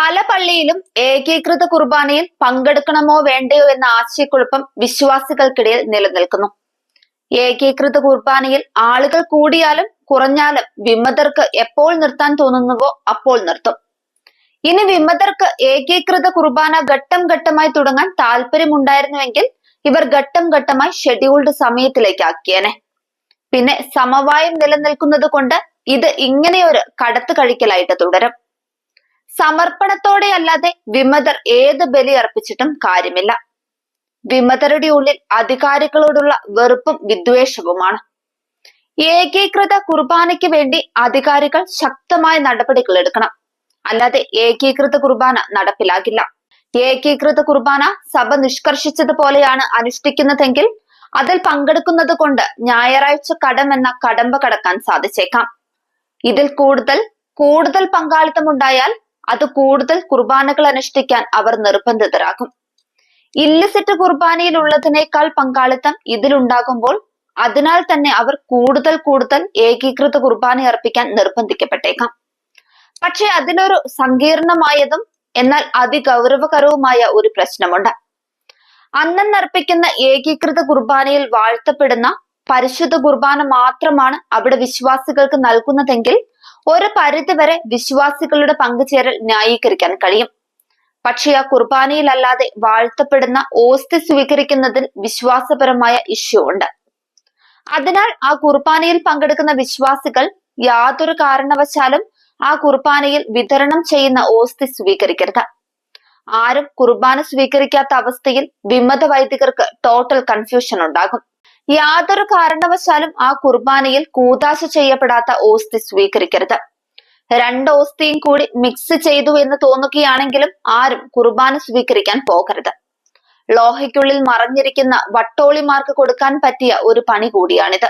പല പള്ളിയിലും ഏകീകൃത കുർബാനയിൽ പങ്കെടുക്കണമോ വേണ്ടയോ എന്ന ആശയക്കുഴപ്പം വിശ്വാസികൾക്കിടയിൽ നിലനിൽക്കുന്നു. ഏകീകൃത കുർബാനയിൽ ആളുകൾ കൂടിയാലും കുറഞ്ഞാലും വിമതർക്ക് എപ്പോൾ നിർത്താൻ തോന്നുന്നുവോ അപ്പോൾ നിർത്തും. ഇനി വിമതർക്ക് ഏകീകൃത കുർബാന ഘട്ടം ഘട്ടമായി തുടങ്ങാൻ താല്പര്യമുണ്ടായിരുന്നുവെങ്കിൽ ഇവർ ഘട്ടം ഘട്ടമായി ഷെഡ്യൂൾഡ് സമയത്തിലേക്ക് ആക്കിയേനെ. പിന്നെ സമവായം നിലനിൽക്കുന്നത് കൊണ്ട് ഇത് ഇങ്ങനെയൊരു കടത്ത് കഴിക്കലായിട്ട് തുടരും. സമർപ്പണത്തോടെ അല്ലാതെ വിമതർ ഏത് ബലി അർപ്പിച്ചിട്ടും കാര്യമില്ല. വിമതരുടെ ഉള്ളിൽ അധികാരികളോടുള്ള വെറുപ്പും വിദ്വേഷവുമാണ്. ഏകീകൃത കുർബാനയ്ക്ക് വേണ്ടി അധികാരികൾ ശക്തമായ നടപടികൾ എടുക്കണം. അല്ലാതെ ഏകീകൃത കുർബാന നടപ്പിലാകില്ല. ഏകീകൃത കുർബാന സഭ നിഷ്കർഷിച്ചതുപോലെയാണ് അനുഷ്ഠിക്കുന്നതെങ്കിൽ അതിൽ പങ്കെടുക്കുന്നത് കൊണ്ട് ഞായറാഴ്ച കടമെന്ന കടമ്പ കടക്കാൻ സാധിച്ചേക്കാം. ഇതിൽ കൂടുതൽ കൂടുതൽ പങ്കാളിത്തമുണ്ടായാൽ അത് കൂടുതൽ കുർബാനകൾ അനുഷ്ഠിക്കാൻ അവർ നിർബന്ധിതരാകും. ഇല്ലിസിറ്റ് കുർബാനയിൽ ഉള്ളതിനേക്കാൾ പങ്കാളിത്തം ഇതിലുണ്ടാകുമ്പോൾ അതിനാൽ തന്നെ അവർ കൂടുതൽ കൂടുതൽ ഏകീകൃത കുർബാന അർപ്പിക്കാൻ നിർബന്ധിക്കപ്പെട്ടേക്കാം. പക്ഷെ അതിനൊരു സങ്കീർണമായതും എന്നാൽ അതിഗൗരവകരവുമായ ഒരു പ്രശ്നമുണ്ട്. അന്നം അർപ്പിക്കുന്ന ഏകീകൃത കുർബാനയിൽ വാഴ്ത്തപ്പെടുന്ന പരിശുദ്ധ കുർബാന മാത്രമാണ് അവിടെ വിശ്വാസികൾക്ക് നൽകുന്നതെങ്കിൽ ഒരു പരിധിവരെ വിശ്വാസികളുടെ പങ്കുചേരൽ ന്യായീകരിക്കാൻ കഴിയും. പക്ഷേ ആ കുർബാനയിലല്ലാതെ വാഴ്ത്തപ്പെടുന്ന ഓസ്തി സ്വീകരിക്കുന്നതിൽ വിശ്വാസപരമായ ഇഷ്യൂ ഉണ്ട്. അതിനാൽ ആ കുർബാനയിൽ പങ്കെടുക്കുന്ന വിശ്വാസികൾ യാതൊരു കാരണവശാലും ആ കുർബാനയിൽ വിതരണം ചെയ്യുന്ന ഓസ്തി സ്വീകരിക്കരുത്. ആരും കുർബാന സ്വീകരിക്കാത്ത അവസ്ഥയിൽ വിമത വൈദികർക്ക് ടോട്ടൽ കൺഫ്യൂഷൻ ഉണ്ടാകും. യാതൊരു കാരണവശാലും ആ കുർബാനയിൽ കൂതാശ ചെയ്യപ്പെടാത്ത ഓസ്തി സ്വീകരിക്കരുത്. രണ്ട് ഓസ്തിയും കൂടി മിക്സ് ചെയ്തു എന്ന് തോന്നുകയാണെങ്കിലും ആരും കുർബാന സ്വീകരിക്കാൻ പോകരുത്. ലോഹയ്ക്കുള്ളിൽ മറഞ്ഞിരിക്കുന്ന വട്ടോളിമാർക്ക് കൊടുക്കാൻ പറ്റിയ ഒരു പണി കൂടിയാണിത്.